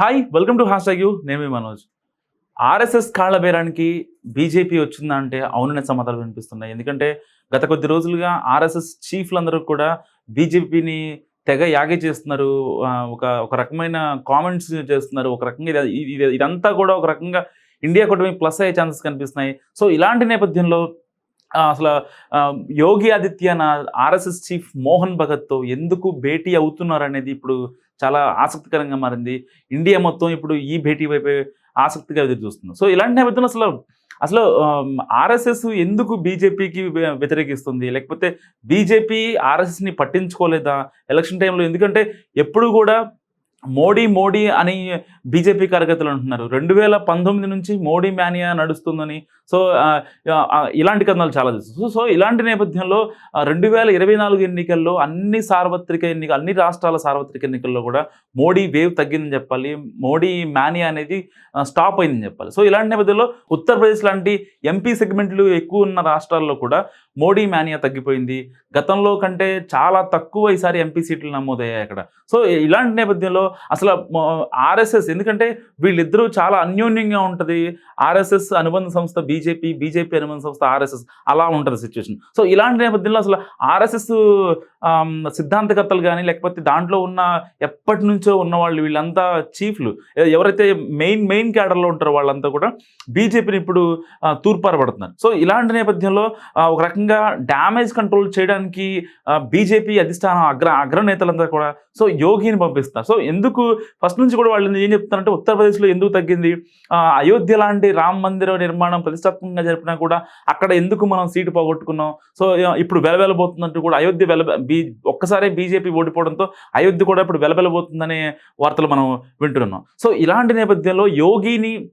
Hi welcome to hash you నేను మీ Manoj. RSS కాళ్ళ బేరానికి బీజేపీ వచ్చిందా అంటే అవుననే సమాధానం వినిపిస్తున్నాయి. ఎందుకంటే గత కొద్ది రోజులుగా ఆర్ఎస్ఎస్ చీఫ్లందరూ కూడా బీజేపీని తెగ యాగే చేస్తున్నారు. ఒక ఒక రకమైన కామెంట్స్ చేస్తున్నారు. ఒక రకంగా ఇది- ఇదంతా కూడా ఒక రకంగా ఇండియా కూటమి ప్లస్ అయ్యే ఛాన్సెస్ కనిపిస్తున్నాయి. సో ఇలాంటి నేపథ్యంలో అసలు యోగి ఆదిత్యనాథ్ ఆర్ఎస్ఎస్ చీఫ్ మోహన్ భగత్తో ఎందుకు భేటీ అవుతున్నారు అనేది ఇప్పుడు చాలా ఆసక్తికరంగా మారింది. ఇండియా మొత్తం ఇప్పుడు ఈ భేటీ వైపే ఆసక్తిగా ఎదురు చూస్తుంది. సో ఇలాంటి నేపథ్యంలో అసలు అసలు ఆర్ఎస్ఎస్ ఎందుకు బీజేపీకి వ్యతిరేకిస్తుంది? లేకపోతే బీజేపీ ఆర్ఎస్ఎస్ని పట్టించుకోలేదా? ఎలక్షన్ టైంలో ఎందుకంటే ఎప్పుడు కూడా మోడీ మోడీ అని బీజేపీ కార్యకర్తలు అంటున్నారు. రెండు వేల పంతొమ్మిది నుంచి మోడీ మ్యానియా నడుస్తుందని. సో ఇలాంటి కథనాలు చాలా తెలుసు. సో సో ఇలాంటి నేపథ్యంలో రెండు వేల ఇరవై నాలుగు ఎన్నికల్లో అన్ని సార్వత్రిక ఎన్నిక అన్ని రాష్ట్రాల సార్వత్రిక ఎన్నికల్లో కూడా మోడీ వేవ్ తగ్గిందని చెప్పాలి. మోడీ మ్యానియా అనేది స్టాప్ అయిందని చెప్పాలి. సో ఇలాంటి నేపథ్యంలో ఉత్తరప్రదేశ్ లాంటి ఎంపీ సెగ్మెంట్లు ఎక్కువ ఉన్న రాష్ట్రాల్లో కూడా మోడీ మ్యానియా తగ్గిపోయింది. గతంలో కంటే చాలా తక్కువ ఈసారి ఎంపీ సీట్లు నమోదయ్యాయి అక్కడ. సో ఇలాంటి నేపథ్యంలో అసలు ఆర్ఎస్ఎస్ ఎందుకంటే వీళ్ళిద్దరూ చాలా అన్యోన్యంగా ఉంటుంది. ఆర్ఎస్ఎస్ అనుబంధ సంస్థ బీజేపీ బీజేపీ అనుబంధ సంస్థ ఆర్ఎస్ఎస్ అలా ఉంటుంది సిచ్యువేషన్ సో ఇలాంటి నేపథ్యంలో అసలు ఆర్ఎస్ఎస్ సిద్ధాంతకర్తలు కానీ లేకపోతే దాంట్లో ఉన్న ఎప్పటి నుంచో ఉన్న వాళ్ళు వీళ్ళంతా చీఫ్లు. ఎవరైతే మెయిన్ మెయిన్ క్యాడర్లో ఉంటారో వాళ్ళంతా కూడా బీజేపీని ఇప్పుడు తూర్పారబడుతున్నారు. సో ఇలాంటి నేపథ్యంలో ఒక రకంగా డ్యామేజ్ కంట్రోల్ చేయడానికి బీజేపీ అధిష్టానం అగ్ర అగ్రనేతలంతా కూడా సో యోగిని పంపిస్తారు సో ఎందుకు ఫస్ట్ నుంచి కూడా వాళ్ళు ఏం చెప్తారంటే ఉత్తరప్రదేశ్లో ఎందుకు తగ్గింది? అయోధ్య లాంటి రామ మందిర నిర్మాణం ప్రతిష్టాత్మకంగా జరిపినా కూడా అక్కడ ఎందుకు మనం సీటు పోగొట్టుకున్నాం? సో ఇప్పుడు వెలవెలబోతుందంటూ కూడా అయోధ్య వెల బీ ఒక్కసారి బీజేపీ ఓడిపోవడంతో అయోధ్య కూడా ఇప్పుడు వెలవెలబోతుందనే వార్తలు మనం వింటున్నాం. సో ఇలాంటి నేపథ్యంలో యోగిని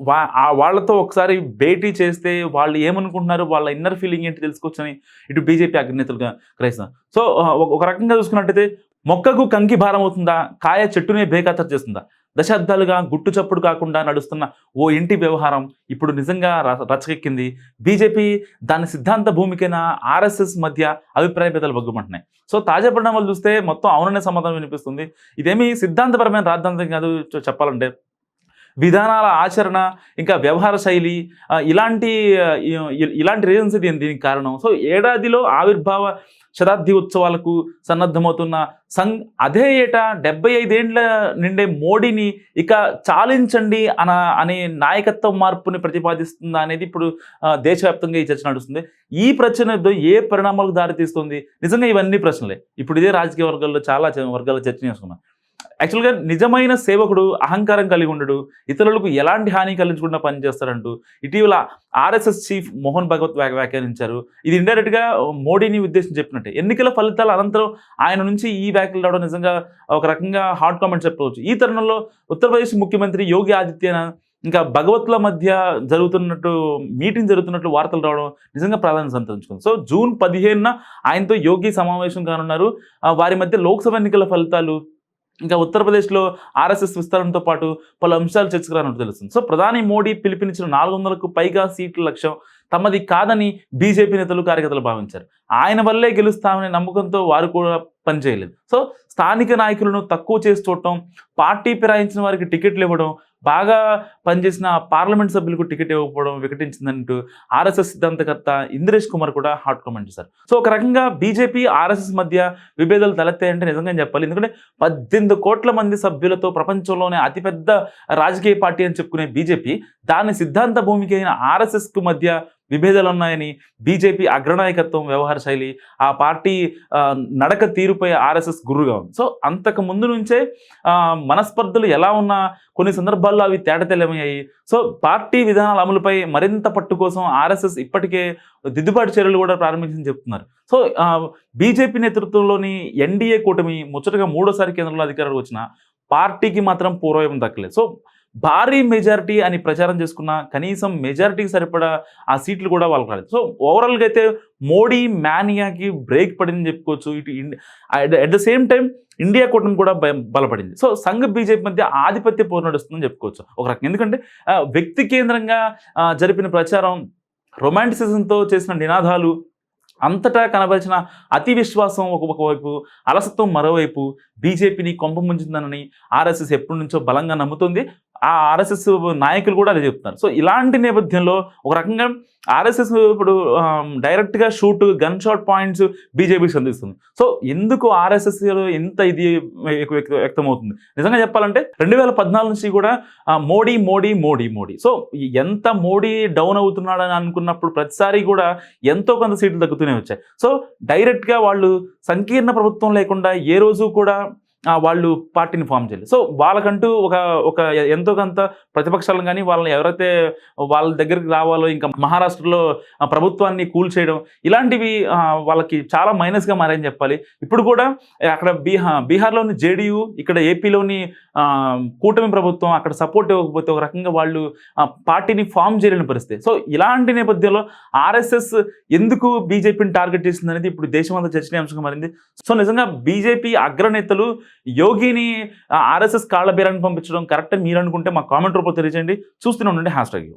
వా వాళ్ళతో ఒకసారి భేటీ చేస్తే వాళ్ళు ఏమనుకుంటున్నారు? వాళ్ళ ఇన్నర్ ఫీలింగ్ ఏంటి తెలుసుకోవచ్చని ఇటు బీజేపీ అగ్రనేతలుగా గ్రహిస్తున్నారు. సో ఒక- ఒక రకంగా చూసుకున్నట్టయితే మొక్కకు కంకి భారం అవుతుందా? కాయ చెట్టునే బేఖాతరు చేస్తుందా? దశాబ్దాలుగా గుట్టు చప్పుడు కాకుండా నడుస్తున్న ఓ ఇంటి వ్యవహారం ఇప్పుడు నిజంగా ర- రచకెక్కింది బీజేపీ దాని సిద్ధాంత భూమికైన? ఆర్ఎస్ఎస్ మధ్య అభిప్రాయ భేదాలు బగ్గుమంటున్నాయి. సో తాజా పరిణామాలు చూస్తే మొత్తం అవుననే సమాధానం వినిపిస్తుంది. ఇదేమి సిద్ధాంతపరమైన రాద్ధాంతం కాదు చెప్పాలంటే. విధానాల ఆచరణ ఇంకా వ్యవహార శైలి ఇలాంటి ఇలాంటి రీజన్స్ ఇది దీనికి కారణం. సో ఏడాదిలో ఆవిర్భావ శతాబ్ది ఉత్సవాలకు సన్నద్ధమవుతున్న సంఘ్ అదే ఏటా డెబ్బై ఐదేండ్ల నిండే మోడీని ఇక చాలించండి అన అనే నాయకత్వం మార్పుని ప్రతిపాదిస్తుందా అనేది ఇప్పుడు దేశవ్యాప్తంగా ఈ చర్చ నడుస్తుంది. ఈ ప్రచన ఏ పరిణామాలకు దారితీస్తుంది? నిజంగా ఇవన్నీ ప్రశ్నలే. ఇప్పుడు ఇదే రాజకీయ వర్గాల్లో చాలా వర్గాల్లో చర్చ చేసుకున్నాం యాక్చువల్గా నిజమైన సేవకుడు అహంకారం కలిగి ఉండడు ఇతరులకు ఎలాంటి హాని కలిగించకుండా పనిచేస్తారంటూ ఇటీవల ఆర్ఎస్ఎస్ చీఫ్ మోహన్ భగవత్ వ్యాఖ్యానించారు. ఇది ఇండైరెక్ట్గా మోడీని ఉద్దేశించి చెప్పినట్టే. ఎన్నికల ఫలితాల అనంతరం ఆయన నుంచి ఈ వ్యాఖ్యలు రావడం నిజంగా ఒక రకంగా హాట్ కామెంట్ చెప్పవచ్చు ఈ తరుణంలో ఉత్తరప్రదేశ్ ముఖ్యమంత్రి యోగి ఆదిత్యనాథ్ ఇంకా భగవత్ల మధ్య జరుగుతున్నట్టు మీటింగ్ జరుగుతున్నట్లు వార్తలు రావడం నిజంగా ప్రాధాన్యత సంతరించుకుంది. సో జూన్ పదిహేనున ఆయనతో యోగి సమావేశం కానున్నారు. వారి మధ్య లోక్సభ ఎన్నికల ఫలితాలు ఇంకా ఉత్తరప్రదేశ్లో ఆర్ఎస్ఎస్ విస్తరణతో పాటు పలు అంశాలు చర్చకు తెలుస్తుంది. సో ప్రధాని మోడీ పిలిపించిన నాలుగు వందలకు పైగా సీట్ల లక్ష్యం తమది కాదని బీజేపీ నేతలు కార్యకర్తలు భావించారు. ఆయన వల్లే గెలుస్తామనే నమ్మకంతో వారు కూడా పనిచేయలేదు. సో స్థానిక నాయకులను తక్కువ చేసి చూడటం పార్టీ ఫిరాయించిన వారికి టికెట్లు ఇవ్వడం బాగా పనిచేసిన పార్లమెంట్ సభ్యులకు టికెట్ ఇవ్వకపోవడం వికటించిందంటూ ఆర్ఎస్ఎస్ సిద్ధాంతకర్త ఇంద్రేష్ కుమార్ కూడా హాట్ కామెంట్ చేశారు. సో ఒక రకంగా బీజేపీ ఆర్ఎస్ఎస్ మధ్య విభేదాలు తలెత్తాయంటే నిజంగా చెప్పాలి. ఎందుకంటే పద్దెనిమిది కోట్ల మంది సభ్యులతో ప్రపంచంలోనే అతిపెద్ద రాజకీయ పార్టీ అని చెప్పుకునే బీజేపీ దాని సిద్ధాంత భూమికి అయిన ఆర్ఎస్ఎస్కు మధ్య విభేదాలు ఉన్నాయని బీజేపీ అగ్రనాయకత్వం వ్యవహార శైలి ఆ పార్టీ నడక తీరుపై ఆర్ఎస్ఎస్ గురుగా ఉంది. సో అంతకు ముందు నుంచే మనస్పర్ధలు ఎలా ఉన్నా కొన్ని సందర్భాల్లో అవి తేటతెల్లమయ్యాయి సో పార్టీ విధానాల అమలుపై మరింత పట్టు కోసం ఆర్ఎస్ఎస్ ఇప్పటికే దిద్దుబాటు చర్యలు కూడా ప్రారంభించింది చెప్తున్నారు. సో బీజేపీ నేతృత్వంలోని ఎన్డీఏ కూటమి ముచ్చటగా మూడోసారి కేంద్రంలో అధికారులు వచ్చిన పార్టీకి మాత్రం పూర్వం దక్కలేదు. సో భారీ మెజారిటీ అని ప్రచారం చేసుకున్న కనీసం మెజారిటీకి సరిపడా ఆ సీట్లు కూడా వాళ్ళకి రాలేదు. సో ఓవరాల్గా అయితే మోడీ మ్యానియాకి బ్రేక్ పడిందని చెప్పుకోవచ్చు. ఇటు at the same time India కూటమి కూడా బలపడింది. సో సంఘ బీజేపీ మధ్య ఆధిపత్య పోరు నడుస్తుందని చెప్పుకోవచ్చు. ఒక రకంగా. ఎందుకంటే వ్యక్తి కేంద్రంగా జరిపిన ప్రచారం రొమాంటిసిజంతో చేసిన నినాదాలు అంతటా కనబరిచిన అతి విశ్వాసం ఒక ఒకవైపు అలసత్వం మరోవైపు బీజేపీని కొంప ముంచిందనని ఆర్ఎస్ఎస్ ఎప్పటి నుంచో బలంగా నమ్ముతుంది. ఆ ఆర్ఎస్ఎస్ నాయకులు కూడా అదే చెప్తున్నారు. సో ఇలాంటి నేపథ్యంలో ఒక రకంగా ఆర్ఎస్ఎస్ ఇప్పుడు డైరెక్ట్గా షూట్ గన్ షాట్ పాయింట్స్ బీజేపీకి సంధిస్తుంది. సో ఎందుకు ఆర్ఎస్ఎస్ ఎంత ఇది వ్యక్తమవుతుంది? నిజంగా చెప్పాలంటే రెండు వేల పద్నాలుగు నుంచి కూడా మోడీ మోడీ మోడీ మోడీ. సో ఎంత మోడీ డౌన్ అవుతున్నాడని అనుకున్నప్పుడు ప్రతిసారి కూడా ఎంతో కొంత సీట్లు తగ్గుతూనే వచ్చాయి. సో డైరెక్ట్గా వాళ్ళు సంకీర్ణ ప్రభుత్వం లేకుండా ఏ రోజు కూడా వాళ్ళు పార్టీని ఫామ్ చేయలేదు. సో వాళ్ళకంటూ ఒక ఒక ఎంతో కొంత ప్రతిపక్షాలను కానీ వాళ్ళని ఎవరైతే వాళ్ళ దగ్గరికి రావాలో ఇంకా మహారాష్ట్రలో ప్రభుత్వాన్ని కూల్ చేయడం ఇలాంటివి వాళ్ళకి చాలా మైనస్గా మారని చెప్పాలి. ఇప్పుడు కూడా అక్కడ బీహార్ బీహార్లోని జేడీయూ ఇక్కడ ఏపీలోని కూటమి ప్రభుత్వం అక్కడ సపోర్ట్ ఇవ్వకపోతే ఒక రకంగా వాళ్ళు పార్టీని ఫామ్ చేయలేని పరిస్థితి. సో ఇలాంటి నేపథ్యంలో ఆర్ఎస్ఎస్ ఎందుకు బీజేపీని టార్గెట్ చేసింది అనేది ఇప్పుడు దేశమంతా చర్చనీయాంశంగా మారింది. సో నిజంగా బీజేపీ అగ్రనేతలు యోగిని ఆర్ఎస్ఎస్ కాళ్ళ బీరాన్ని పంపించడం కరెక్ట్ మీరు అనుకుంటే మా కామెంట్ రూపంలో తెలియజేయండి. చూస్తూనే ఉండండి హ్యాష్ ట్యాగ్